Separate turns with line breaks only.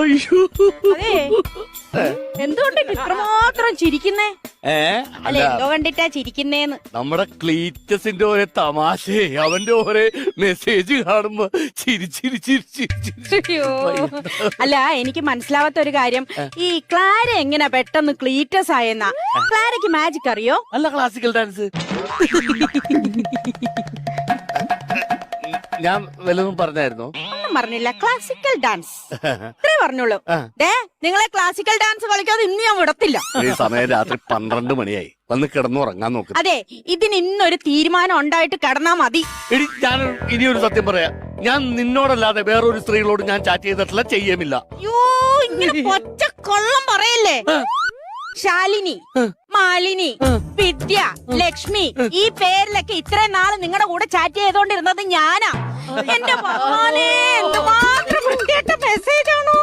അയ്യോ.
അതെ. എന്തുകൊണ്ടിട്ട് ഇത്രമാത്രം ചിരിക്കുന്നേ?
ഏ
അല്ല
അല്ല.
എന്തോ കണ്ടിട്ടാ ചിരിക്കുന്നേന്ന്.
നമ്മുടെ ക്ലീറ്റസിന്റെ ഓരോ തമാശേ അവന്റെ ഓരോ മെസ്സേജ് കാണുമ്പോ ചിരി ചിരി ചിരി ചിരി ചിരി.
അയ്യോ. അല്ല എനിക്ക് മനസ്സിലാവാത്ത ഒരു കാര്യം ഈ ക്ലാര എങ്ങനെ പെട്ടെന്ന് ക്ലീറ്റസ് ആയെന്നാ? ക്ലാരക്ക് മാജിക് അറിയോ?
അല്ല ക്ലാസിക്കൽ ഡാൻസ് ഞാൻ വല്ലതും പറഞ്ഞായിരുന്നോ?
ഒന്നും പറഞ്ഞില്ല. ക്ലാസിക്കൽ ഡാൻസ് ഇത്രേ പറഞ്ഞോളൂ ഡേ നിങ്ങളെ ക്ലാസിക്കൽ ഡാൻസ് കളിക്കാതെ ഇന്ന് ഞാൻ വിടത്തില്ല.
ഈ സമയം രാത്രി പന്ത്രണ്ട് മണിയായി. വന്ന് കിടന്നുറങ്ങാൻ നോക്ക്.
അതെ ഇതിന് ഇന്നൊരു തീരുമാനം ഉണ്ടായിട്ട് കിടന്നാ മതി.
എടി ഞാൻ ഇനിയൊരു സത്യം പറയാം. ഞാൻ നിന്നോടല്ലാതെ വേറൊരു സ്ത്രീകളോട് ഞാൻ ചാറ്റ് ചെയ്തിട്ടില്ല ചെയ്യുമില്ല.
അയ്യോ ഇങ്ങനെ കൊച്ച കൊള്ളം പറയല്ലേ? ശാലിനി മാലിനി വിദ്യ ലക്ഷ്മി ഈ പേരിലൊക്കെ ഇത്രയും നാൾ നിങ്ങളുടെ കൂടെ ചാറ്റ് ചെയ്തോണ്ടിരുന്നത് ഞാനാ. എന്റെ ഭഗവാനേ.